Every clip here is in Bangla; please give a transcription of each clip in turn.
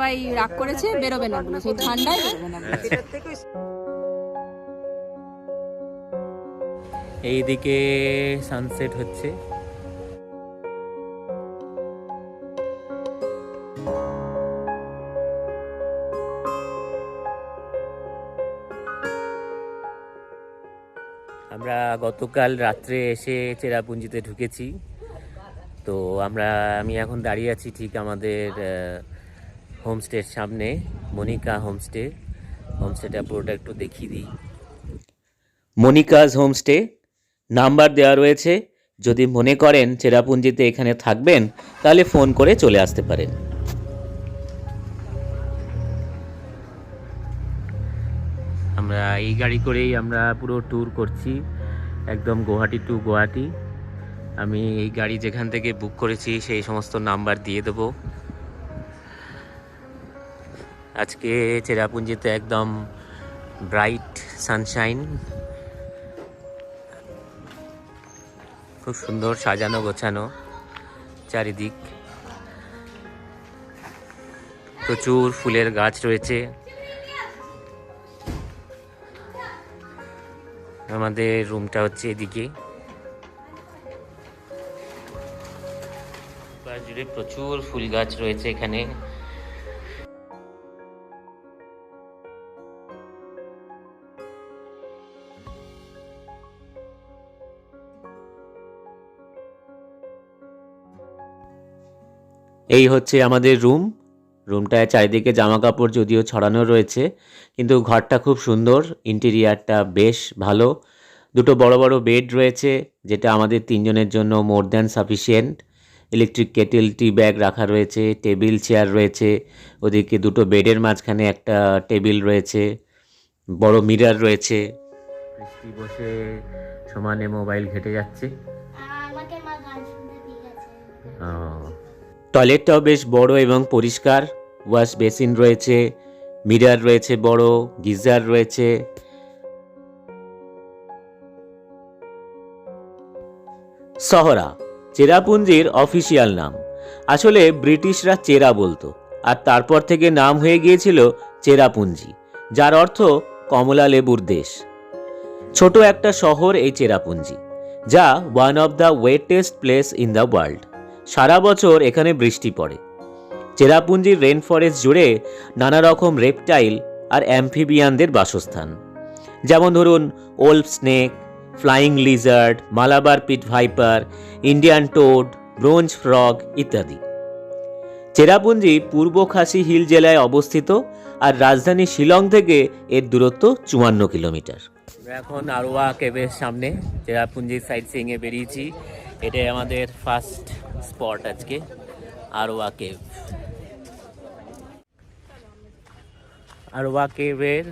সবাই রাগ করেছে, বেরোবে না। ঠান্ডায় বেরোবে না। এইদিকে সানসেট হচ্ছে। আমরা গতকাল রাত্রে এসে চেরাপুঞ্জিতে ঢুকেছি। তো আমরা, আমি এখন দাঁড়িয়ে আছি ঠিক আমাদের হোমস্টের সামনে, মনিকা হোমস্টে। হোমস্টেটা পুরোটা একটু দেখিয়ে দিই। মনিকাজ হোমস্টে, নাম্বার দেওয়া রয়েছে। যদি মনে করেন চেরাপুঞ্জিতে এখানে থাকবেন, তাহলে ফোন করে চলে আসতে পারেন। আমরা এই গাড়ি করেই আমরা পুরো ট্যুর করছি, একদম গুয়াহাটি টু গুয়াহাটি। আমি এই গাড়ি যেখান থেকে বুক করেছি, সেই সমস্ত নাম্বার দিয়ে দেবো। আজকে চেরাপুঞ্জিতে একদম ব্রাইট সানশাইন খুব সুন্দর সাজানো গোছানো চারিদিক। প্রচুর ফুলের গাছ রয়েছে। আমাদের রুমটা হচ্ছে এদিকে। প্রচুর ফুল গাছ রয়েছে এখানে। এই হচ্ছে আমাদের রুম। রুমটায় চারিদিকে জামা কাপড় যদিও ছড়ানো রয়েছে কিন্তু ঘরটা খুব সুন্দর ইন্টেরিয়ারটা বেশ ভালো। দুটো বড় বড় বেড রয়েছে যেটা আমাদের তিনজনের জন্য more than sufficient. Electric kettle tea bag রাখা রয়েছে টেবিল চেয়ার রয়েছে ওদিকে দুটো বেডের মাঝখানে একটা টেবিল রয়েছে বড় মিরার রয়েছে। বৃষ্টি বসে সমানে মোবাইল ঘেটে যাচ্ছে। আমাকে মা গান শুনতে দিয়ে গেছে টয়লেটটাও বেশ বড় এবং পরিষ্কার। ওয়াশ বেসিন রয়েছে, মিরার রয়েছে বড়, গিজার রয়েছে। সহরা, চেরাপুঞ্জির অফিসিয়াল নাম। আসলে ব্রিটিশরা চেরা বলতো, আর তারপর থেকে নাম হয়ে গিয়েছিল চেরাপুঞ্জি, যার অর্থ কমলা লেবুর দেশ। ছোট একটা শহর এই চেরাপুঞ্জি, যা one of the wettest place in the world সারা বছর এখানে বৃষ্টি পড়ে। চেরাপুঞ্জির রেন ফরেস্ট জুড়ে নানা রকম রেপটাইল আর অ্যাম্ফিবিয়ানদের বাসস্থান। যেমন ধরুন wolf snake flying lizard Malabar pit viper Indian toad bronze frog ইত্যাদি। চেরাপুঞ্জি পূর্ব খাসি হিল জেলায় অবস্থিত আর রাজধানী শিলং থেকে এর দূরত্ব চুয়ান্ন কিলোমিটার। এখন আরোয়া কেবের সামনে, চেরাপুঞ্জির সাইড সিংয়ে বেরিয়েছি। এটাই আমাদের ফার্স্ট স্পট আজকে আরোয়া কেভ আরোয়া কেভের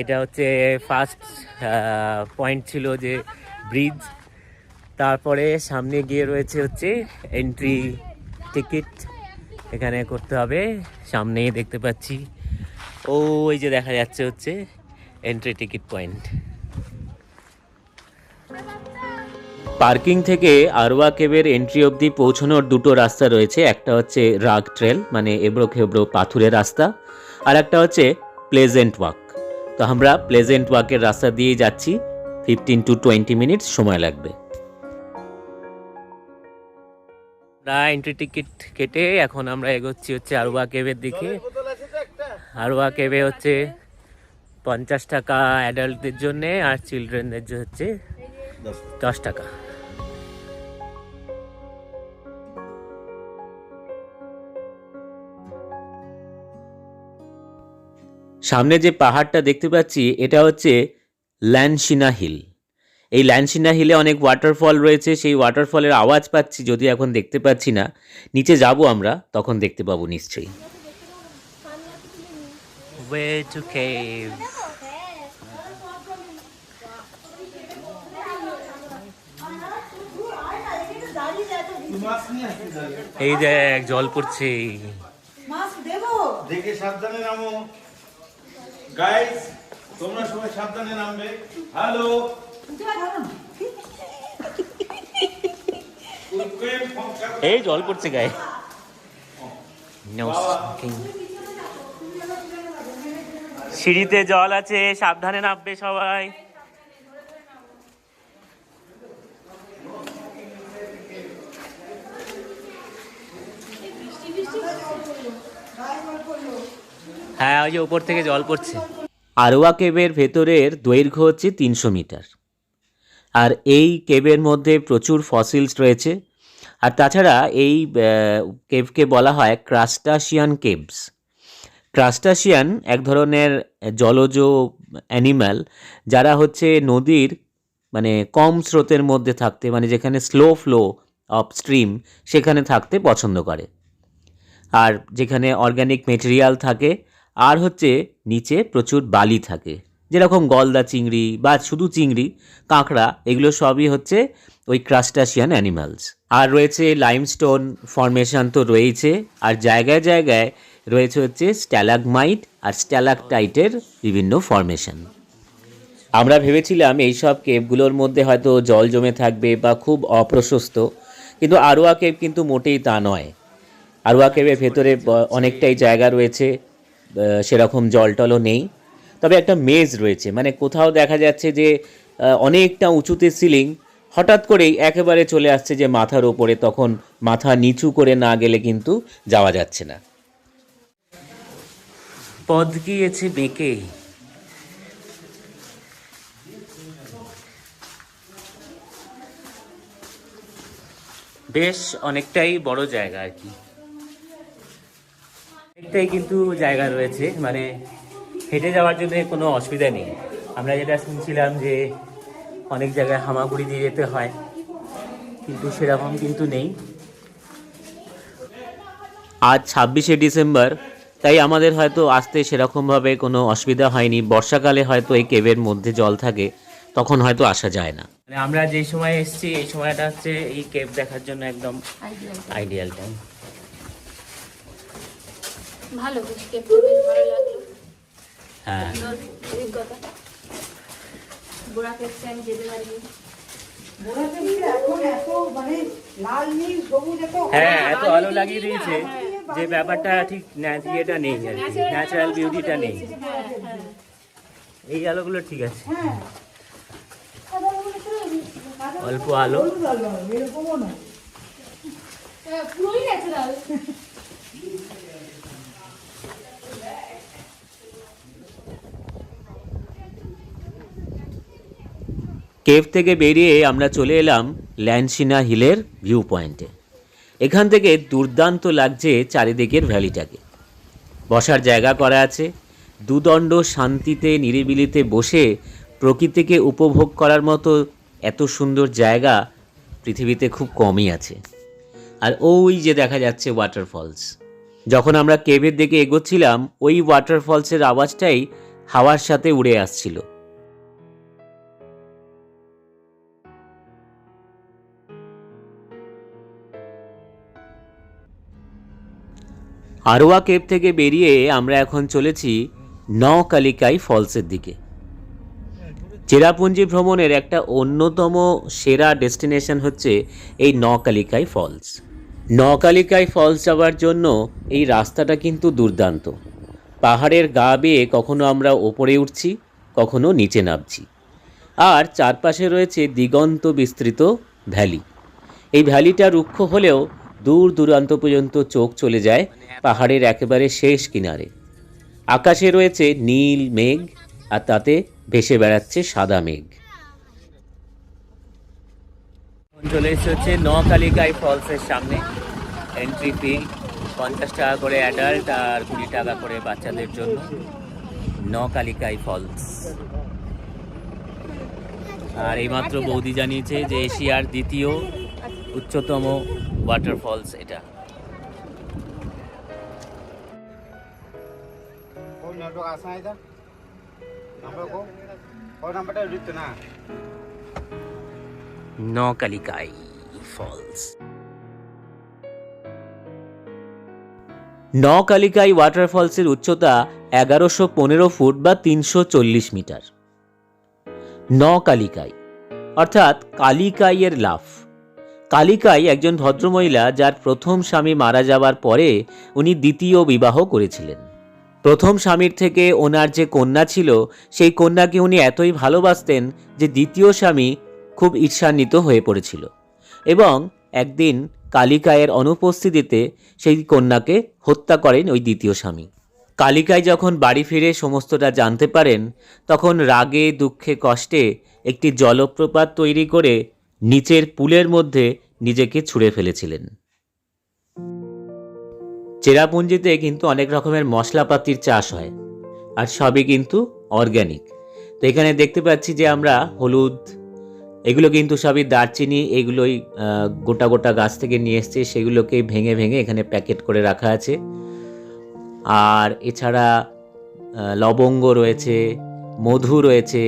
এটা হচ্ছে ফার্স্ট পয়েন্ট ছিল যে ব্রিজ। তারপরে সামনে গিয়ে রয়েছে হচ্ছে এন্ট্রি টিকিট। এখানে করতে হবে, সামনেই দেখতে পাচ্ছি। ও ওই যে দেখা যাচ্ছে হচ্ছে এন্ট্রি টিকিট পয়েন্ট। পার্কিং থেকে আরওয়া কেবের এন্ট্রি অবধি পৌঁছানোর দুটো রাস্তা রয়েছে। একটা হচ্ছে রাগ ট্রেল মানে এবড়ো খেবড়ো পাথুরের রাস্তা, আর একটা হচ্ছে প্লেজেন্ট ওয়াক। তো আমরা প্লেজেন্ট ওয়াকের রাস্তা দিয়ে যাচ্ছি। ফিফটিন টু টোয়েন্টি মিনিটস সময় লাগবে। আমরা এন্ট্রি টিকিট কেটে এখন আমরা এগোচ্ছি হচ্ছে আরওয়া কেবের দিকে। আরওয়া কেবে হচ্ছে পঞ্চাশ টাকা অ্যাডাল্টদের জন্যে আর চিলড্রেনদের হচ্ছে দশ টাকা। সামনে যে পাহাড়টা দেখতে পাচ্ছি এটা হচ্ছে ল্যানসিনা হিল। এই ল্যানসিনা হিলে অনেক ওয়াটারফল রয়েছে সেই ওয়াটারফলের আওয়াজ পাচ্ছি যদি এখন দেখতে পাচ্ছি না নিচে যাব আমরা তখন দেখতে পাবো নিশ্চয়ই। Way to cave. এই দেখ জল পড়ছে। দেখে সাবধানে নামো। গাইস তোমরা সবাই সাবধানে নামবে। হ্যালো এই জল পড়ছে গায়ে। সিঁড়িতে জল আছে সাবধানে নামবে সবাই। হ্যাঁ ওই যে উপর থেকে জল পড়ছে। আরোয়া কেবের ভেতরের দৈর্ঘ্য হচ্ছে তিনশো মিটার। আর এই কেবের মধ্যে প্রচুর ফসিলস রয়েছে। আর তাছাড়া এই কেভকে বলা হয় ক্রাস্টাশিয়ান কেভস ক্রাস্টাশিয়ান এক ধরনের জলজ অ্যানিম্যাল যারা হচ্ছে নদীর মানে কম স্রোতের মধ্যে থাকতে মানে যেখানে স্লো ফ্লো অফ স্ট্রিম সেখানে থাকতে পছন্দ করে। আর যেখানে অর্গ্যানিক মেটেরিয়াল থাকে আর হচ্ছে নিচে প্রচুর বালি থাকে। যেরকম গলদা চিংড়ি বা শুধু চিংড়ি, কাঁকড়া, এগুলো সবই হচ্ছে ওই ক্রাস্টাশিয়ান অ্যানিমালস। আর রয়েছে লাইমস্টোন ফরমেশন তো রয়েছে আর জায়গায় জায়গায় রয়েছে হচ্ছে স্ট্যালাগমাইট আর স্ট্যালাকটাইটের বিভিন্ন ফরমেশন আমরা ভেবেছিলাম এইসব কেভগুলোর মধ্যে হয়তো জল জমে থাকবে বা খুব অপ্রশস্ত, কিন্তু আরোয়া কেভ কিন্তু মোটেই তা নয়। আরোয়া কেভের ভেতরে অনেকটাই জায়গা রয়েছে। সেরকম জল টলও নেই। তবে একটা মেজ রয়েছে মানে কোথাও দেখা যাচ্ছে যে অনেকটা উঁচুতে সিলিং, হঠাৎ করেই একেবারে চলে আসছে যে মাথার ওপরে, তখন মাথা নিচু করে না গেলে কিন্তু যাওয়া যাচ্ছে না। পদ গিয়েছে বেঁকে। বেশ, অনেকটাই বড় জায়গা আর কি। অনেকটাই কিন্তু জায়গা রয়েছে মানে হেঁটে যাওয়ার জন্য কোনো অসুবিধা নেই। আমরা যেটা শুনছিলাম যে অনেক জায়গায় হামাগুড়ি দিয়ে যেতে হয় কিন্তু সেরকম কিন্তু নেই। আজ ছাব্বিশে ডিসেম্বর তাই আমাদের হয়তো আসতে সেরকমভাবে কোনো অসুবিধা হয়নি। বর্ষাকালে হয়তো এই কেভের মধ্যে জল থাকে তখন হয়তো আসা যায় না। মানে আমরা যে সময় এসেছি এই সময়টা হচ্ছে এই কেভ দেখার জন্য একদম আইডিয়াল টাইম ভালো বেশ ভালো লাগল। হ্যাঁ। অভিজ্ঞতা? আমি যেতে পারিনি। এত মানে লাল নীল সবুজ এত হ্যাঁ এত আলো লাগিয়ে দিয়েছে। যে ব্যাপারটা ঠিক ইয়েটা নেই আর ন্যাচারাল বিউটিটা নেই। এই আলোগুলো ঠিক আছে। হ্যাঁ। অল্প আলো। পুরোই ন্যাচারাল কেভ থেকে বেরিয়ে আমরা চলে এলাম ল্যান্সিনা হিলের ভিউ পয়েন্টে এখান থেকে দুর্দান্ত লাগছে চারিদিকের ভ্যালিটাকে। বসার জায়গা করা আছে। দুদণ্ড শান্তিতে, নিরিবিলিতে বসে প্রকৃতিকে উপভোগ করার মতো এত সুন্দর জায়গা পৃথিবীতে খুব কমই আছে। আর ওই যে দেখা যাচ্ছে ওয়াটারফলস যখন আমরা কেভের দিকে এগোচ্ছিলাম, ওই ওয়াটারফলসের আওয়াজটাই হাওয়ার সাথে উড়ে আসছিল। আরোয়া কেপ থেকে বেরিয়ে আমরা এখন চলেছি নকালিকাই ফলসের দিকে। চেরাপুঞ্জি ভ্রমণের একটা অন্যতম সেরা ডেস্টিনেশন হচ্ছে এই নকালিকাই ফলস। নকালিকাই ফলস যাওয়ার জন্য এই রাস্তাটা কিন্তু দুর্দান্ত। পাহাড়ের গা বেয়ে কখনো আমরা ওপরে উঠছি, কখনো নিচে নামছি। আর চারপাশে রয়েছে দিগন্ত বিস্তৃত ভ্যালি। এই ভ্যালিটা রুক্ষ হলেও দূর দূরান্ত পর্যন্ত চোখ চলে যায় পাহাড়ের একেবারে শেষ কিনারে। আকাশে রয়েছে নীল মেঘ আর তাতে ভেসে বেড়াচ্ছে সাদা মেঘ। চলে এসে হচ্ছে নকালিকাই ফলসের সামনে। এন্ট্রি ফি পঞ্চাশ টাকা করে অ্যাডাল্ট আর কুড়ি টাকা করে বাচ্চাদের জন্য নকালিকাই ফলস। আর এইমাত্র বৌদি জানিয়েছে যে এশিয়ার দ্বিতীয় উচ্চতম ওয়াটারফলস এটা? নকালিকাই ফলস নকালিকাই ওয়াটারফলসের উচ্চতা এগারোশো পনেরো ফুট বা তিনশো চল্লিশ মিটার। নকালিকাই অর্থাৎ কালিকাইয়ের লাফ। কালিকাই একজন ভদ্রমহিলা যার প্রথম স্বামী মারা যাওয়ার পরে উনি দ্বিতীয় বিবাহ করেছিলেন। প্রথম স্বামীর থেকে ওনার যে কন্যা ছিল, সেই কন্যাকে উনি এতই ভালোবাসতেন যে দ্বিতীয় স্বামী খুব ঈর্ষান্বিত হয়ে পড়েছিল এবং একদিন কালিকায়ের অনুপস্থিতিতে সেই কন্যাকে হত্যা করেন ওই দ্বিতীয় স্বামী। কালিকায় যখন বাড়ি ফিরে সমস্তটা জানতে পারেন, তখন রাগে, দুঃখে, কষ্টে একটি জলপ্রপাত তৈরি করে নিচের পুলের মধ্যে নিজেকে ছুঁড়ে ফেলেছিলেন। চেরাপুঞ্জিতে কিন্তু অনেক রকমের মশলাপাতির চাষ হয়, আর সবই কিন্তু অর্গ্যানিক। তো এখানে দেখতে পাচ্ছি যে আমরা হলুদ, এগুলো কিন্তু সবই দারচিনি, এগুলোই গোটা গোটা গাছ থেকে নিয়ে এসছে, সেগুলোকে ভেঙে ভেঙে এখানে প্যাকেট করে রাখা আছে। আর এছাড়া লবঙ্গ রয়েছে, মধু রয়েছে,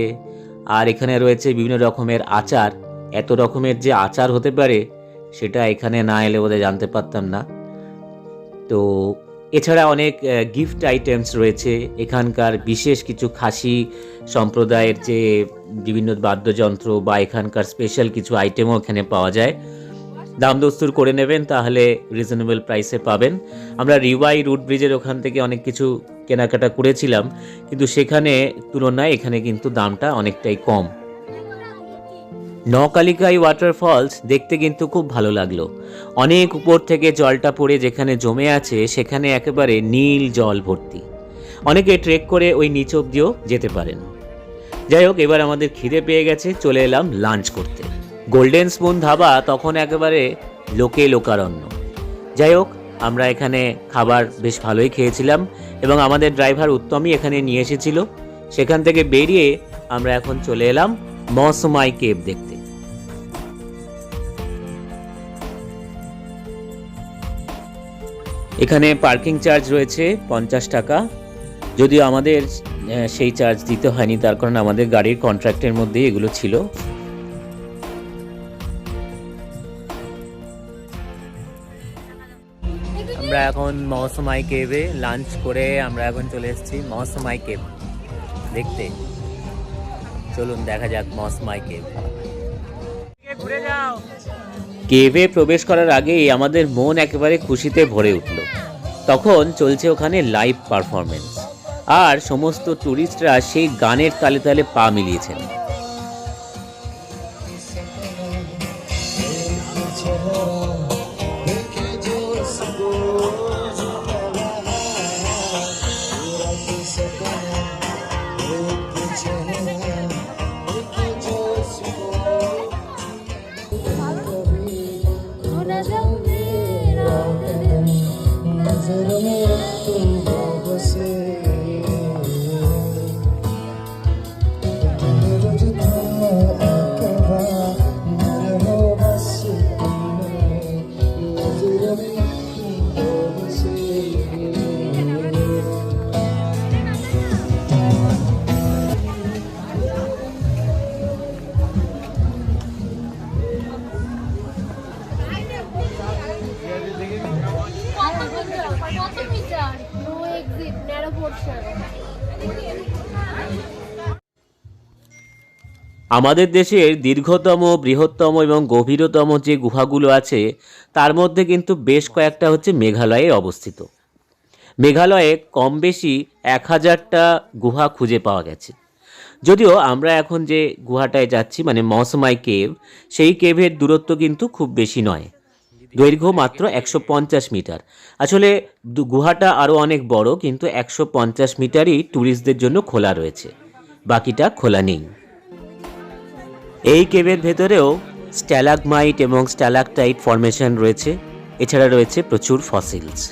আর এখানে রয়েছে বিভিন্ন রকমের আচার। এত রকমের যে আচার হতে পারে, সেটা এখানে না এলে বোধহয় জানতে পারতাম না। তো, এছাড়া অনেক গিফট আইটেমস রয়েছে। এখানকার বিশেষ কিছু খাসি সম্প্রদায়ের যে বিভিন্ন বাদ্যযন্ত্র বা এখানকার স্পেশাল কিছু আইটেমও এখানে পাওয়া যায়। দাম দস্তুর করে নেবেন, তাহলে রিজনেবল প্রাইসে পাবেন। আমরা রিওয়াই রুট ব্রিজের ওখান থেকে অনেক কিছু কেনাকাটা করেছিলাম, কিন্তু সেখানে তুলনায় এখানে কিন্তু দামটা অনেকটাই কম। নকালিকাই ওয়াটারফলস দেখতে কিন্তু খুব ভালো লাগল। অনেক উপর থেকে জলটা পড়ে যেখানে জমে আছে, সেখানে একেবারে নীল জল ভর্তি। অনেকে ট্রেক করে ওই নিচ অব্দিও যেতে পারেন। যাই হোক, এবার আমাদের খিদে পেয়ে গেছে, চলে এলাম লাঞ্চ করতে। গোল্ডেন স্পুন ধাবা তখন একেবারে লোকে লোকারণ্য। যাই হোক, আমরা এখানে খাবার বেশ ভালোই খেয়েছিলাম এবং আমাদের ড্রাইভার উত্তমই এখানে নিয়ে এসেছিল। সেখান থেকে বেরিয়ে আমরা এখন চলে এলাম মৌসুমাই কেভ দেখতে। এখানে পার্কিং চার্জ রয়েছে পঞ্চাশ টাকা। যদিও আমাদের সেই চার্জ দিতে হয়নি, তার কারণ আমাদের গাড়ির কন্ট্রাক্টের মধ্যেই এগুলো ছিল। আমরা এখন মৌসুমাই কেভে লাঞ্চ করে আমরা এখন চলে এসেছি মৌসুমাই কেভ। দেখতে। চলুন দেখা যাক মৌসুমাই কেভ। কেভে প্রবেশ করার আগেই আমাদের মন একেবারে খুশিতে ভরে উঠল। তখন চলছে ওখানে লাইভ পারফরমেন্স আর সমস্ত ট্যুরিস্টরা সেই গানের তালে তালে পা মিলিয়েছেন। আমাদের দেশের দীর্ঘতম, বৃহত্তম এবং গভীরতম যে গুহাগুলো আছে, তার মধ্যে কিন্তু বেশ কয়েকটা হচ্ছে মেঘালয়ে অবস্থিত। মেঘালয়ে কম বেশি এক হাজারটা গুহা খুঁজে পাওয়া গেছে। যদিও আমরা এখন যে গুহাটায় যাচ্ছি মানে মৌসুমাই কেভ, সেই কেভের দূরত্ব কিন্তু খুব বেশি নয়। দৈর্ঘ্য মাত্র একশো পঞ্চাশ মিটার। আসলে গুহাটা আরও অনেক বড়, কিন্তু একশো পঞ্চাশ মিটারই ট্যুরিস্টদের জন্য খোলা রয়েছে। বাকিটা খোলা নেই। এই কেভের ভেতরেও স্ট্যালাগমাইট এবং স্ট্যালাকটাইট ফরমেশন রয়েছে। এছাড়া রয়েছে প্রচুর ফসিলস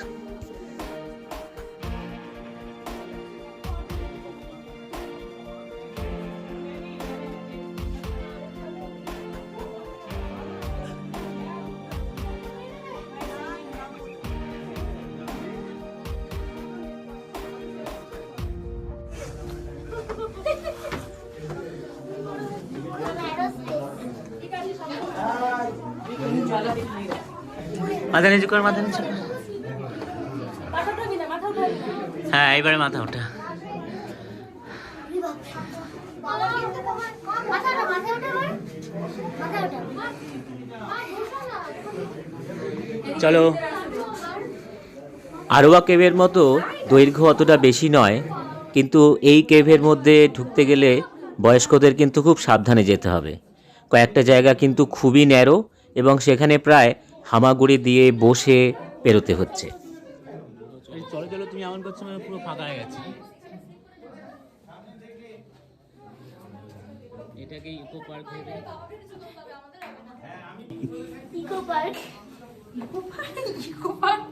মাথা নিচু কর, মাথা নিচু হ্যাঁ কর মাথা ওঠা। চলো। আরোয়া কেভের মতো দৈর্ঘ্য অতটা বেশি নয়, কিন্তু এই কেভের মধ্যে ঢুকতে গেলে বয়স্কদের কিন্তু খুব সাবধানে যেতে হবে। কয়েকটা জায়গা কিন্তু খুবই ন্যারো এবং সেখানে প্রায় হামাগুড়ি দিয়ে বসে পেরোতে হচ্ছে। চলো চলো তুমি এমন করছ মানে পুরো ফাঁকা হয়ে গেছে। এটাকে ইকো পার্ক ভেবে। Eco park? Eco park?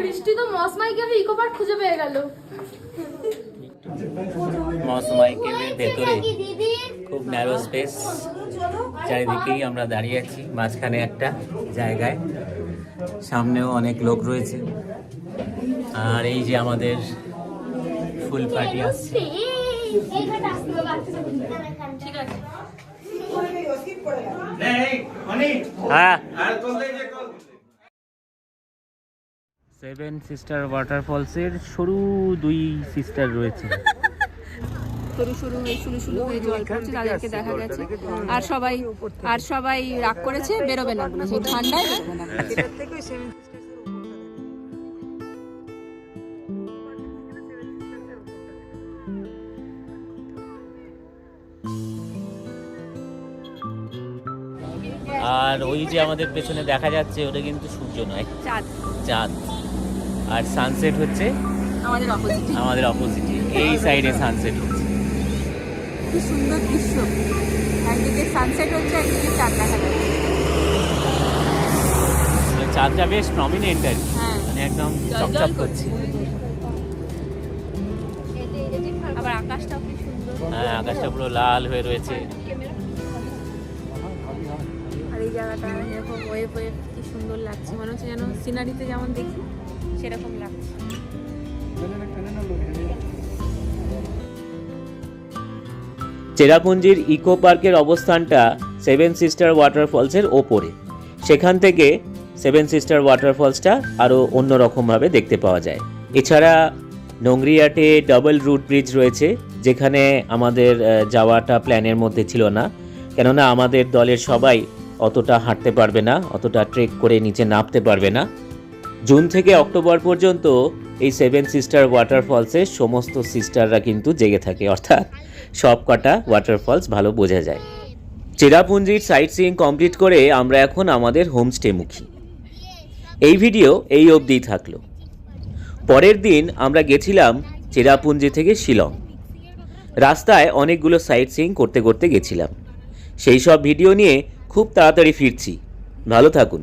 বৃষ্টি তো মসমাই কেভে ইকো পার্ক খুঁজে পেয়ে গেল। মৌসুমাই কেভের ভেতরে খুব ন্যারো স্পেস চারিদিকেই আমরা দাঁড়িয়ে আছি মাঝখানে একটা জায়গায়। সামনেও অনেক লোক রয়েছে। আর এই যে আমাদের ফুল পার্টি আসছে। হ্যাঁ। সেভেন সিস্টার ওয়াটারফলসের সরু দুই সিস্টার রয়েছে। সরু সরু হয়ে শুরু শুরু হয়ে জল পড়ছে তাদেরকে দেখা গেছে আর সবাই আর সবাই রাগ করেছে বেরোবে না। সেই ঠান্ডায় আর ওই যে আমাদের পেছনে দেখা যাচ্ছে ওটা কিন্তু সূর্য নয়। চাঁদ। চাঁদ। আর সানসেট হচ্ছে আমাদের অপোজিট আমাদের অপোজিটে এই সাইডে সানসেট হচ্ছে। কি সুন্দর দৃশ্য। একদিকে সানসেট হচ্ছে একদিকে চাঁদ দেখা যাচ্ছে। মানে চাঁদটা বেশ প্রমিনেন্ট আর কি। হ্যাঁ। মানে একদম চকচক করছে। আবার আকাশটাও কি সুন্দর? হ্যাঁ আকাশটা পুরো লাল হয়ে রয়েছে। আর এই জায়গাটা এরকম ওয়েভ ওয়েভ কি সুন্দর লাগছে। মনে হচ্ছে যেন সিনারিতে যেমন দেখি সেরকম লাগছে। চেরাপুঞ্জির ইকো পার্কের অবস্থানটা সেভেন সিস্টার ওয়াটারফলসের ওপরে। সেখান থেকে সেভেন সিস্টার ওয়াটারফলসটা আরও অন্যরকমভাবে দেখতে পাওয়া যায়। এছাড়া নোংরিয়াটে ডাবল রুট ব্রিজ রয়েছে, যেখানে আমাদের যাওয়াটা প্ল্যানের মধ্যে ছিল না। কেননা আমাদের দলের সবাই অতটা হাঁটতে পারবে না, অতটা ট্রেক করে নিচে নামতে পারবে না। জুন থেকে অক্টোবর পর্যন্ত এই সেভেন সিস্টার ওয়াটারফলসে সমস্ত সিস্টাররা কিন্তু জেগে থাকে, অর্থাৎ সব কটা ওয়াটারফলস ভালো বোঝা যায়। চেরাপুঞ্জির সাইট সিইং কমপ্লিট করে আমরা এখন আমাদের হোমস্টে মুখী এই ভিডিও এই অবধিই থাকল। পরের দিন আমরা গেছিলাম চেরাপুঞ্জি থেকে শিলং। রাস্তায় অনেকগুলো সাইট সিইং করতে করতে গেছিলাম। সেই সব ভিডিও নিয়ে খুব তাড়াতাড়ি ফিরছি। ভালো থাকুন।